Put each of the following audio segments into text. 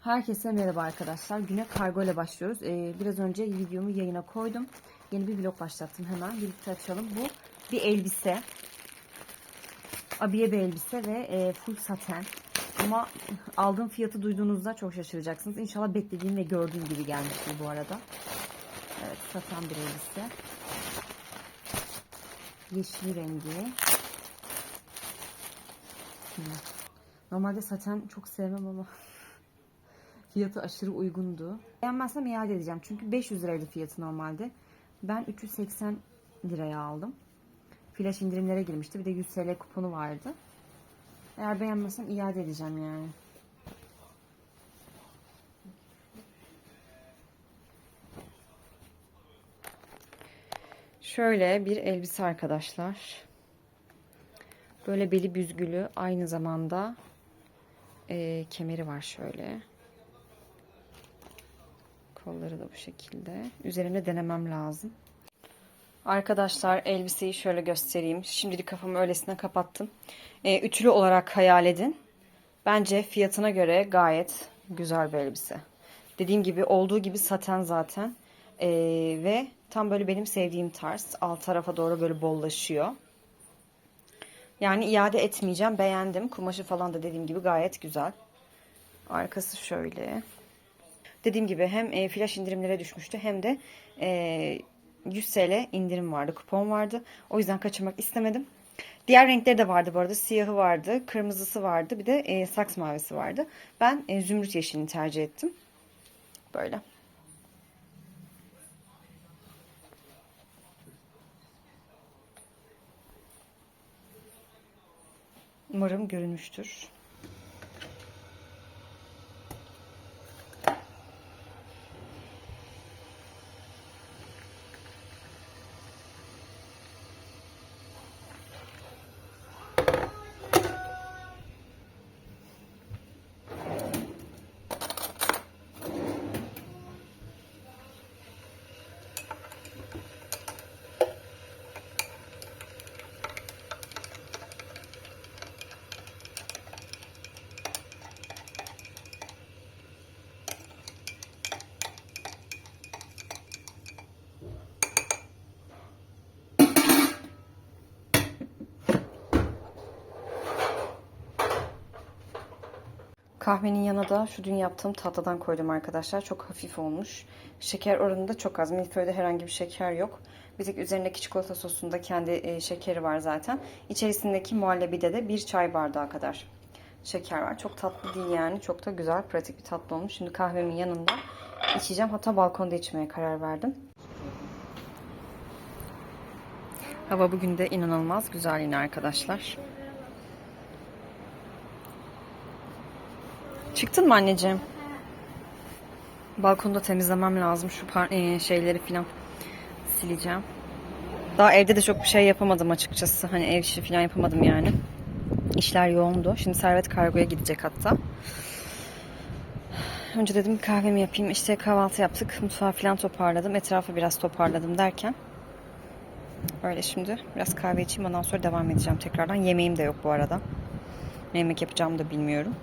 Herkese merhaba arkadaşlar. Güne kargo ile başlıyoruz. Ee, biraz önce videomu yayına koydum. Yeni bir vlog başlattım hemen. Birlikte açalım. Bu bir elbise. Abiye bir elbise ve e, full saten. Ama aldığım fiyatı duyduğunuzda çok şaşıracaksınız. İnşallah beklediğim ve gördüğüm gibi gelmiştir bu arada. Evet saten bir elbise. Yeşil rengi. Normalde saten çok sevmem ama Fiyatı aşırı uygundu. Beğenmezsem iade edeceğim. Çünkü 500 liraydı fiyatı normalde. Ben 380 liraya aldım. Flash indirimlere girmişti. Bir de 100 TL kuponu vardı. Eğer beğenmezsem iade edeceğim yani. Şöyle bir elbise arkadaşlar. Böyle beli büzgülü. Aynı zamanda e, kemeri var şöyle. Kolları da bu şekilde. Üzerinde denemem lazım. Arkadaşlar elbiseyi şöyle göstereyim. Şimdilik kafamı öylesine kapattım. E, ütülü olarak hayal edin. Bence fiyatına göre gayet güzel bir elbise. Dediğim gibi olduğu gibi saten zaten. E, ve tam böyle benim sevdiğim tarz. Alt tarafa doğru böyle bollaşıyor. Yani iade etmeyeceğim. Beğendim. Kumaşı falan da dediğim gibi gayet güzel. Arkası şöyle. Dediğim gibi hem e, flash indirimlere düşmüştü hem de e, 100 TL indirim vardı, kupon vardı. O yüzden kaçırmak istemedim. Diğer renkleri de vardı bu arada. Siyahı vardı, kırmızısı vardı, bir de e, saks mavisi vardı. Ben e, zümrüt yeşilini tercih ettim. Böyle. Umarım görünmüştür. Kahvenin yanına da şu dün yaptığım tatlıdan koydum arkadaşlar. Çok hafif olmuş. Şeker oranı da çok az. Milföy'de herhangi bir şeker yok. Bir tek üzerindeki çikolata sosunda kendi e, şekeri var zaten. İçerisindeki muhallebide de bir çay bardağı kadar şeker var. Çok tatlı değil yani. Çok da güzel, pratik bir tatlı olmuş. Şimdi kahvemin yanında içeceğim. Hatta balkonda içmeye karar verdim. Hava bugün de inanılmaz güzel yine arkadaşlar. Çıktın mı anneciğim? Balkonda temizlemem lazım şu e, şeyleri filan sileceğim. Daha evde de çok bir şey yapamadım açıkçası. Hani ev işi filan yapamadım yani. İşler yoğundu. Şimdi Servet kargoya gidecek hatta. Önce dedim kahvemi yapayım. İşte kahvaltı yaptık. Mutfağı filan toparladım. Etrafı biraz toparladım derken. Öyle şimdi biraz kahve içeyim. Ondan sonra devam edeceğim tekrardan. Yemeğim de yok bu arada. Ne yemek yapacağımı da bilmiyorum.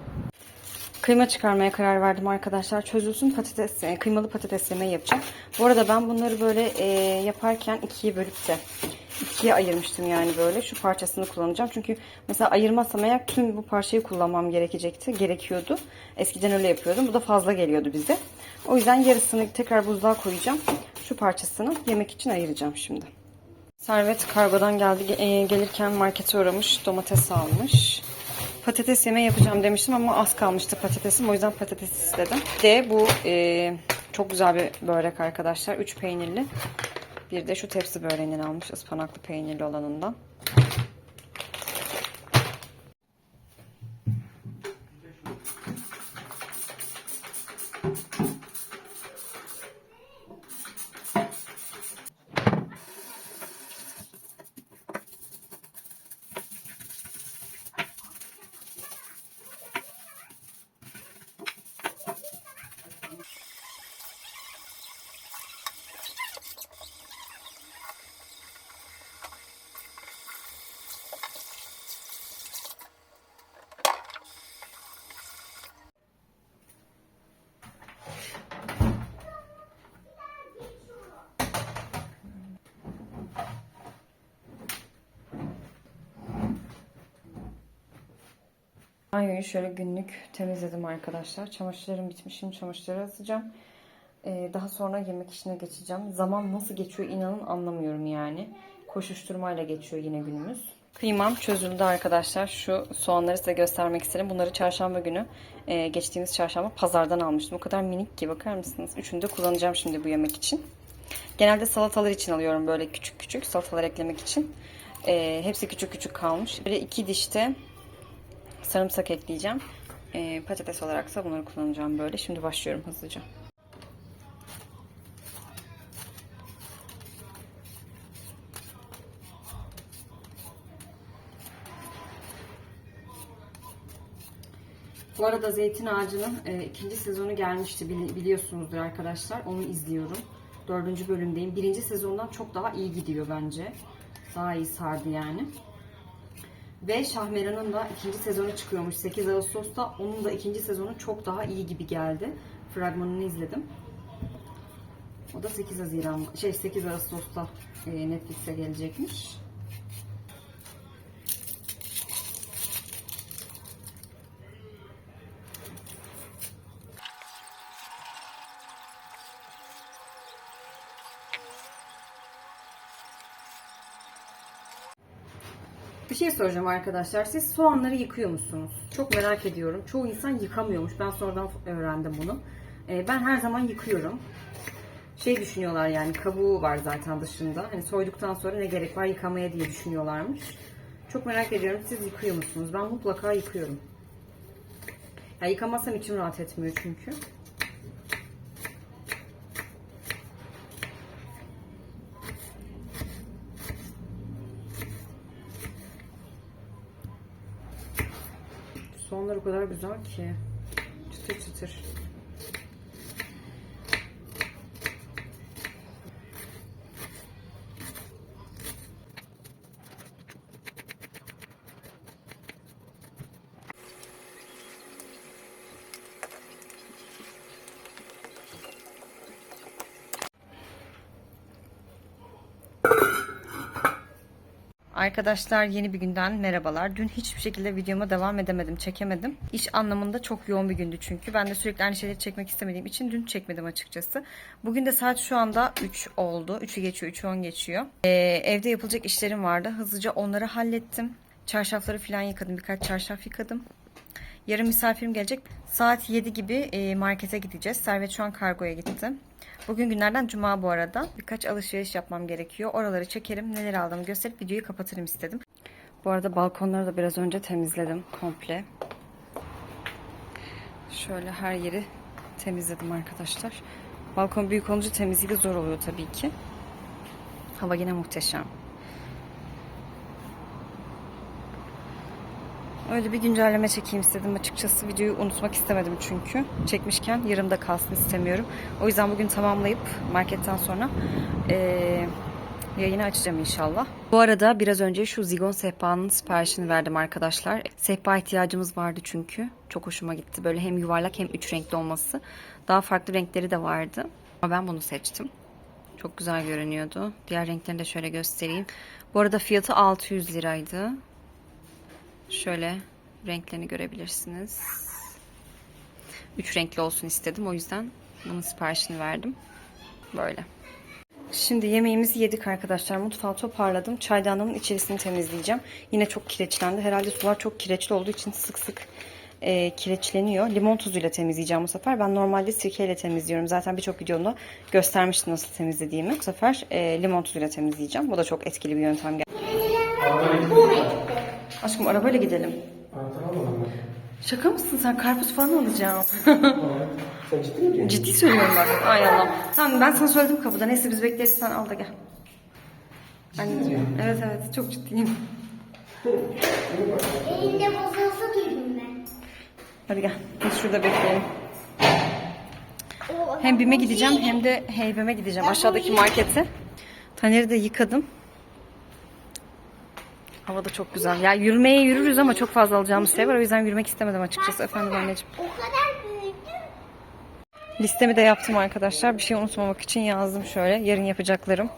Kıyma çıkarmaya karar verdim arkadaşlar. Çözülsün patates, e, kıymalı patates yemeği yapacağım. Bu arada ben bunları böyle e, yaparken ikiye bölüp de ikiye ayırmıştım yani böyle. Şu parçasını kullanacağım. Çünkü mesela ayırmazsam eğer tüm bu parçayı kullanmam gerekecekti. Gerekiyordu. Eskiden öyle yapıyordum. Bu da fazla geliyordu bize. O yüzden yarısını tekrar buzluğa koyacağım. Şu parçasını yemek için ayıracağım şimdi. Servet kargodan geldi. E, gelirken markete uğramış. Domates almış. Patates yemeği yapacağım demiştim ama az kalmıştı patatesim. O yüzden patates istedim. De bu e, çok güzel bir börek arkadaşlar. 3 peynirli. Bir de şu tepsi böreğinden almış. ıspanaklı peynirli olanından. Banyoyu şöyle günlük temizledim arkadaşlar. Çamaşırlarım bitmiş. Şimdi çamaşırları asacağım. Ee, daha sonra yemek işine geçeceğim. Zaman nasıl geçiyor inanın anlamıyorum yani. Koşuşturmayla geçiyor yine günümüz. Kıymam çözüldü arkadaşlar. Şu soğanları size göstermek istedim. Bunları çarşamba günü e, geçtiğimiz çarşamba pazardan almıştım. O kadar minik ki bakar mısınız? Üçünü de kullanacağım şimdi bu yemek için. Genelde salatalar için alıyorum böyle küçük küçük salatalar eklemek için. E, hepsi küçük küçük kalmış. Böyle iki dişte sarımsak ekleyeceğim. E, patates olarak da bunları kullanacağım böyle. Şimdi başlıyorum hızlıca. Bu arada Zeytin Ağacı'nın e, ikinci sezonu gelmişti bili- biliyorsunuzdur arkadaşlar. Onu izliyorum. Dördüncü bölümdeyim. Birinci sezondan çok daha iyi gidiyor bence. Daha iyi sardı yani. Ve Şahmeran'ın da ikinci sezonu çıkıyormuş 8 Ağustos'ta. Onun da ikinci sezonu çok daha iyi gibi geldi. Fragmanını izledim. O da 8 Haziran, şey 8 Ağustos'ta e, Netflix'e gelecekmiş. Şey soracağım arkadaşlar. Siz soğanları yıkıyor musunuz? Çok merak ediyorum. Çoğu insan yıkamıyormuş. Ben sonradan öğrendim bunu. Ee, ben her zaman yıkıyorum. Şey düşünüyorlar yani kabuğu var zaten dışında. Hani soyduktan sonra ne gerek var yıkamaya diye düşünüyorlarmış. Çok merak ediyorum. Siz yıkıyor musunuz? Ben mutlaka yıkıyorum. Ya yıkamazsam içim rahat etmiyor çünkü. Soğanlar o kadar güzel ki. Çıtır çıtır. Arkadaşlar yeni bir günden merhabalar. Dün hiçbir şekilde videoma devam edemedim, çekemedim. İş anlamında çok yoğun bir gündü çünkü. Ben de sürekli aynı şeyleri çekmek istemediğim için dün çekmedim açıkçası. Bugün de saat şu anda 3 oldu. 3'ü geçiyor, 3'ü 10 geçiyor. Ee, evde yapılacak işlerim vardı. Hızlıca onları hallettim. Çarşafları falan yıkadım. Birkaç çarşaf yıkadım. Yarın misafirim gelecek. Saat 7 gibi e, markete gideceğiz. Servet şu an kargoya gitti. Bugün günlerden cuma bu arada. Birkaç alışveriş yapmam gerekiyor. Oraları çekerim. Neler aldığımı gösterip videoyu kapatırım istedim. Bu arada balkonları da biraz önce temizledim komple. Şöyle her yeri temizledim arkadaşlar. Balkon büyük olunca temizliği de zor oluyor tabii ki. Hava yine muhteşem. Öyle bir güncelleme çekeyim istedim açıkçası. Videoyu unutmak istemedim çünkü. Çekmişken yarımda kalsın istemiyorum. O yüzden bugün tamamlayıp marketten sonra eee, yayını açacağım inşallah. Bu arada biraz önce şu zigon sehpanın siparişini verdim arkadaşlar. Sehpa ihtiyacımız vardı çünkü. Çok hoşuma gitti. Böyle hem yuvarlak hem üç renkli olması. Daha farklı renkleri de vardı. Ama ben bunu seçtim. Çok güzel görünüyordu. Diğer renklerini de şöyle göstereyim. Bu arada fiyatı 600 liraydı. Şöyle renklerini görebilirsiniz. Üç renkli olsun istedim. O yüzden bunun siparişini verdim. Böyle. Şimdi yemeğimizi yedik arkadaşlar. Mutfağı toparladım. Çaydanlığımın içerisini temizleyeceğim. Yine çok kireçlendi. Herhalde sular çok kireçli olduğu için sık sık e, kireçleniyor. Limon tuzuyla temizleyeceğim bu sefer. Ben normalde sirkeyle temizliyorum. Zaten birçok videomda göstermiştim nasıl temizlediğimi. Bu sefer e, limon tuzuyla temizleyeceğim. Bu da çok etkili bir yöntem. Aşkım arabayla gidelim. Anahtar almadın mı? Şaka mısın sen? Karpuz falan alacağım. Sen ciddi mi diyorsun? Ciddi söylüyorum bak. Ay Allah. Tamam ben sana söyledim kapıda. Neyse biz bekleriz sen al da gel. Anneciğim. Evet evet çok ciddiyim. Elinde bozulsa ben. Hadi gel. Biz şurada bekleyelim. Hem BİM'e gideceğim hem de Heybem'e gideceğim. Aşağıdaki markete. Taner'i de yıkadım. Hava da çok güzel. Ya yürümeye yürürüz ama çok fazla alacağımız şey var. O yüzden yürümek istemedim açıkçası. Efendim anneciğim. O kadar büyüdüm. Listemi de yaptım arkadaşlar. Bir şey unutmamak için yazdım şöyle. Yarın yapacaklarım.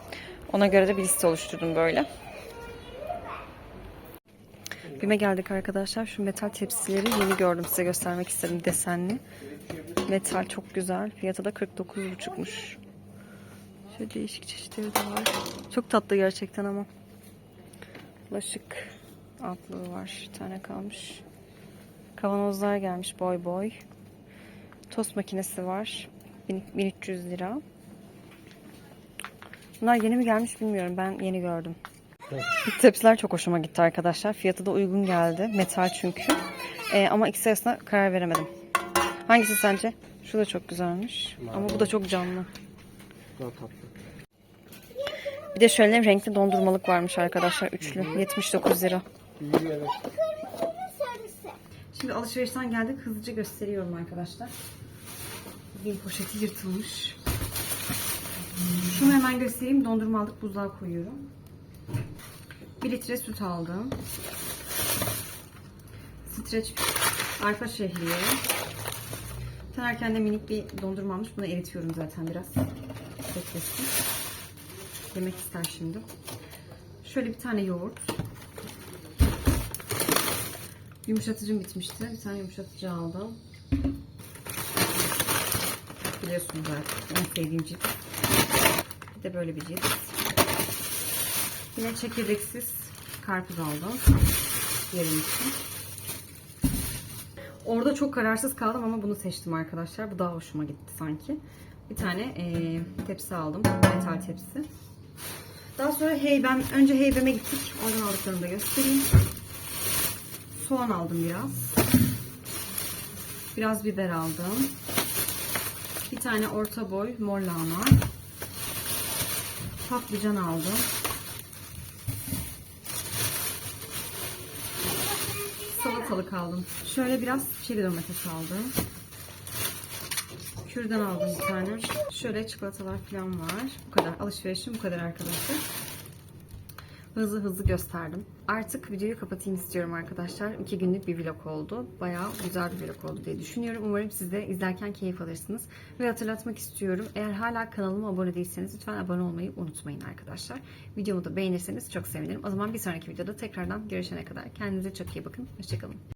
Ona göre de bir liste oluşturdum böyle. Bime geldik arkadaşlar. Şu metal tepsileri yeni gördüm. Size göstermek istedim desenli. Metal çok güzel. Fiyatı da 49,5'muş. Şöyle değişik çeşitleri de var. Çok tatlı gerçekten ama. Bulaşık altlığı var. Bir tane kalmış. Kavanozlar gelmiş boy boy. Tost makinesi var. 1300 lira. Bunlar yeni mi gelmiş bilmiyorum. Ben yeni gördüm. Tepsiler çok hoşuma gitti arkadaşlar. Fiyatı da uygun geldi. Metal çünkü. Ee, ama ikisi arasında karar veremedim. Hangisi sence? Şu da çok güzelmiş. Ama bu da çok canlı. Daha tatlı. Bir de şöyle renkli dondurmalık varmış arkadaşlar. Üçlü. 79 lira. Şimdi alışverişten geldik. Hızlıca gösteriyorum arkadaşlar. Bir poşeti yırtılmış. Şunu hemen göstereyim. Dondurma aldık. Buzluğa koyuyorum. 1 litre süt aldım. Streç arpa şehriye. Tanerken de minik bir dondurma almış. Bunu eritiyorum zaten biraz. Beklesin. Yemek ister şimdi. Şöyle bir tane yoğurt. Yumuşatıcım bitmişti. Bir tane yumuşatıcı aldım. Biliyorsunuz zaten. En sevdiğim cips. Bir de böyle bir cips. Yine çekirdeksiz karpuz aldım. Yerim için. Orada çok kararsız kaldım ama bunu seçtim arkadaşlar. Bu daha hoşuma gitti sanki. Bir tane eee, tepsi aldım. Metal tepsi. Daha sonra heybem, önce heybeme gittik. Oradan aldıklarımı da göstereyim. Soğan aldım biraz. Biraz biber aldım. Bir tane orta boy mor lahana. Patlıcan aldım. Salatalık aldım. Şöyle biraz çeri domates aldım. Kürdan aldım bir tane. Şöyle çikolatalar falan var. Bu kadar. Alışverişim bu kadar arkadaşlar hızlı hızlı gösterdim. Artık videoyu kapatayım istiyorum arkadaşlar. İki günlük bir vlog oldu. Bayağı güzel bir vlog oldu diye düşünüyorum. Umarım siz de izlerken keyif alırsınız. Ve hatırlatmak istiyorum. Eğer hala kanalıma abone değilseniz lütfen abone olmayı unutmayın arkadaşlar. Videomu da beğenirseniz çok sevinirim. O zaman bir sonraki videoda tekrardan görüşene kadar kendinize çok iyi bakın. Hoşçakalın.